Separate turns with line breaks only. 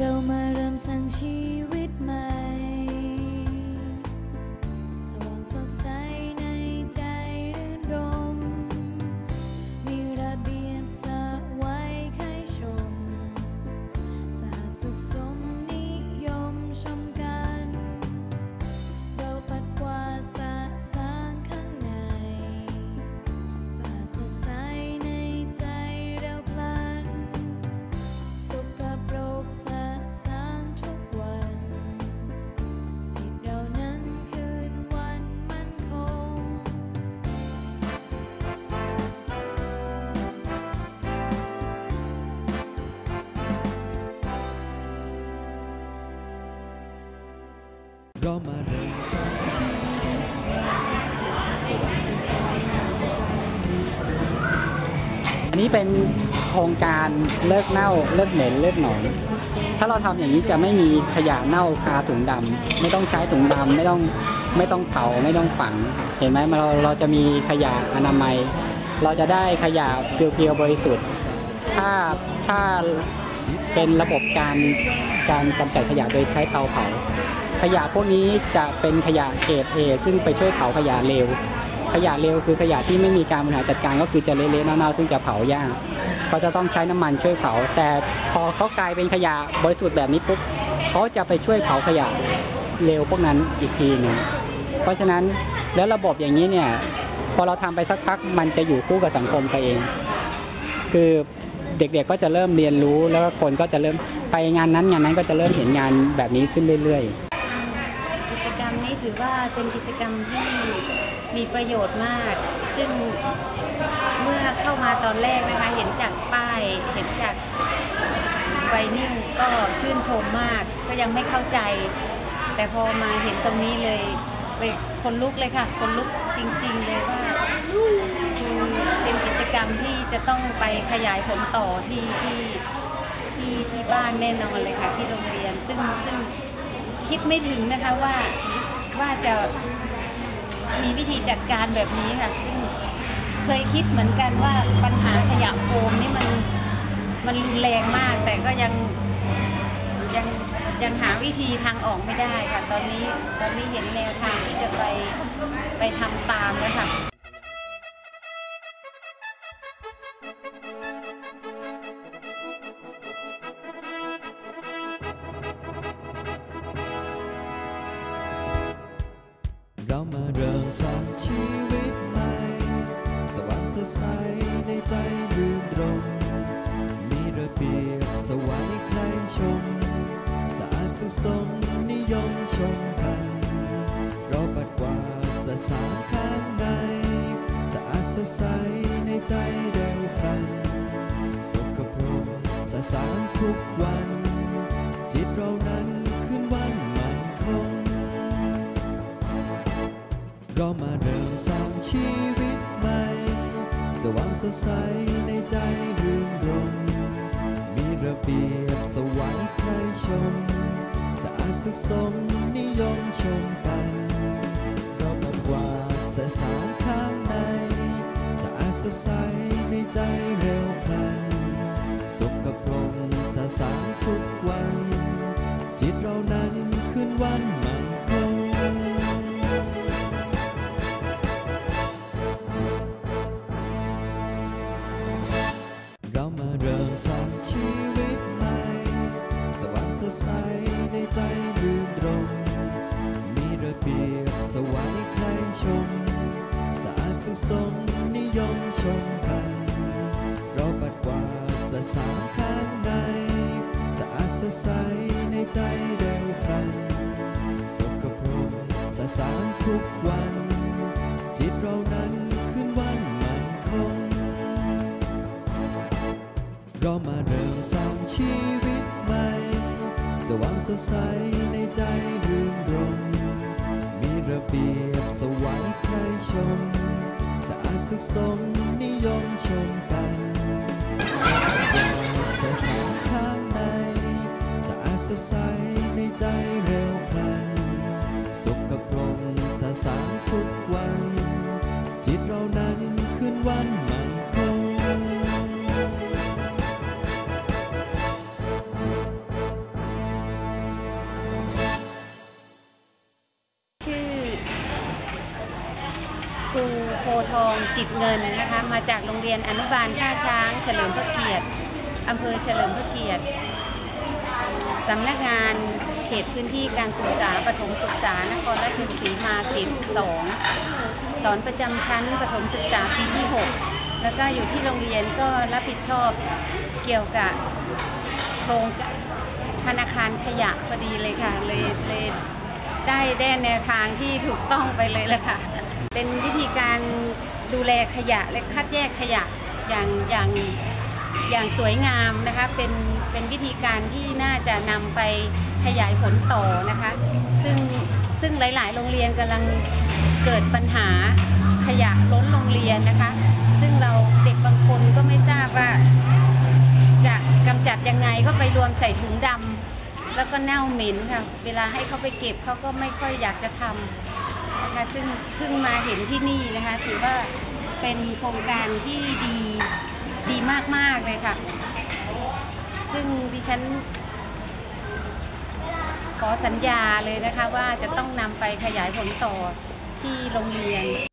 เรามาเริ่มสร้างชีวิตใหม่ เรามาเริ่ม
สร้างชีวิตสว่างสดใสในใจมี
อันนี้เป็นโครงการเลิกเน่าเลิกเหม็นเลิกหนอนถ้าเราทำอย่างนี้จะไม่มีขยะเน่าคาถุงดำไม่ต้องใช้ถุงดำไม่ต้องไม่ต้องเผาไม่ต้องฝัง เห็นไหมเราเราจะมีขยะอนามัย เราจะได้ขยะเพียวๆบริสุทธิ์ ถ้าถ้า เป็นระบบการการกำจัดขยะโดยใช้เตาเผา ขยะพวกนี้จะเป็นขยะเกรดเอซึ่งไปช่วยเผาขยะเร็ว ขยะเร็วคือขยะที่ไม่มีการบริหารจัดการก็คือจะเละๆเน่าๆซึ่งจะเผายากเขาจะต้องใช้น้ำมันช่วยเผา แต่พอเขากลายเป็นขยะบริสุทธิ์แบบนี้ปุ๊บเขาจะไปช่วยเผาขยะเร็วพวกนั้นอีกทีหนึ่งเพราะฉะนั้นแล้วระบบอย่างนี้เนี่ย พอเราทำไปสักพักมันจะอยู่คู่กับสังคมไปเอง คือ เด็กๆก็จะเริ่มเรียนรู้แล้วก็คนก็จะเริ่มไปงานนั้นงานนั้นก็จะเริ่มเห็นงานแบบนี้ขึ้นเรื่อยๆ
กิจกรรมนี้ถือว่าเป็นกิจกรรมที่มีประโยชน์มาก ซึ่งเมื่อเข้ามาตอนแรกนะคะ เห็นจากป้าย เห็นจากไวนิลก็ชื่นชมมาก ก็ยังไม่เข้าใจ แต่พอมาเห็นตรงนี้เลยไปคนลุกเลยค่ะ คนลุกจริงๆเลยว่า รรมที่จะต้องไปขยายผลต่อที่ที่ที่ที่บ้านแน่นอนเลยค่ะที่โรงเรียน ซึ่งซึ่งคิดไม่ถึงนะคะว่าว่าจะมีวิธีจัดการแบบนี้ค่ะ ซึ่งเคยคิดเหมือนกันว่าปัญหาขยะโฟมนี่มันมันรุนแรงมาก แต่ก็ยังยังยังหาวิธีทางออกไม่ได้ค่ะ ตอนนี้ตอนนี้เห็นแนวทางที่จะไปไปทำตามแล้วค่ะ
ในใจรื่นรมมีระเบียบสวายใครชม สะอาดสุขสมนิยมชมกันเราปัดกวาดสะสางข้างใน สะอาดสดใสในใจเร็วพลันสกปรกสะสางทุกวัน จิตเรานั้นขึ้นวันมันคงเรามาเริ่มสร้างชีวิต ว่างสดใสในใจรื่นรมมีระเบียบสวายใครชม สะอาดสุขสมนิยมชมกัน ยมชมกัน เราปัดกวาดสะสางข้างใน สะอาดสดใสในใจเร็วพลันสกปรกสะสางทุกวัน จิตเรานั้นขึ้นวันมันคง เรามาเริ่มสร้างชีวิตใหม่ สว่างสดใสในใจรื่นรมมีระเบียบสวายใครชม สุขสมนิยมชมกันสะสางข้างใน สะอาดสดใสในใจเร็วพลันสกปรมสะสางทุกวัน รู
โพทองจิตเงินนะคะมาจากโรงเรียนอนุบาลท่าช้างเฉลิมพระเกียรติอำเภอเฉลิมพระเกียรติสำนักงานเขตพื้นที่การศึกษาประถมศึกษานครราชสีมาเขตสองสอนประจำชั้นประถมศึกษาปีที่หกแล้วก็อยู่ที่โรงเรียนก็รับผิดชอบเกี่ยวกับโครงธนาคารขยะพอดีเลยค่ะเลยเลยได้ได้แนวทางที่ถูกต้องไปเลยละค่ะ เป็นวิธีการดูแลขยะและคัดแยกขยะอย่างอย่างอย่างสวยงามนะคะ เป็นเป็นวิธีการที่น่าจะนำไปขยายผลต่อนะคะ ซึ่งซึ่งหลาย ๆ โรงเรียนกำลังเกิดปัญหาขยะล้นโรงเรียนนะคะ ซึ่งเราเด็กบางคนก็ไม่ทราบว่าจะกำจัดยังไงก็ไปรวมใส่ถุงดำแล้วก็เน่าเหม็นค่ะ เวลาให้เขาไปเก็บเขาก็ไม่ค่อยอยากจะทำ นะคะซึ่งเพิ่งมาเห็นที่นี่นะคะ ถือว่าเป็นโครงการที่ดีดีมาก ๆ เลยค่ะ ซึ่งดิฉัน ขอสัญญาเลยนะคะ ว่าจะต้องนำไปขยายผลต่อที่โรงเรียน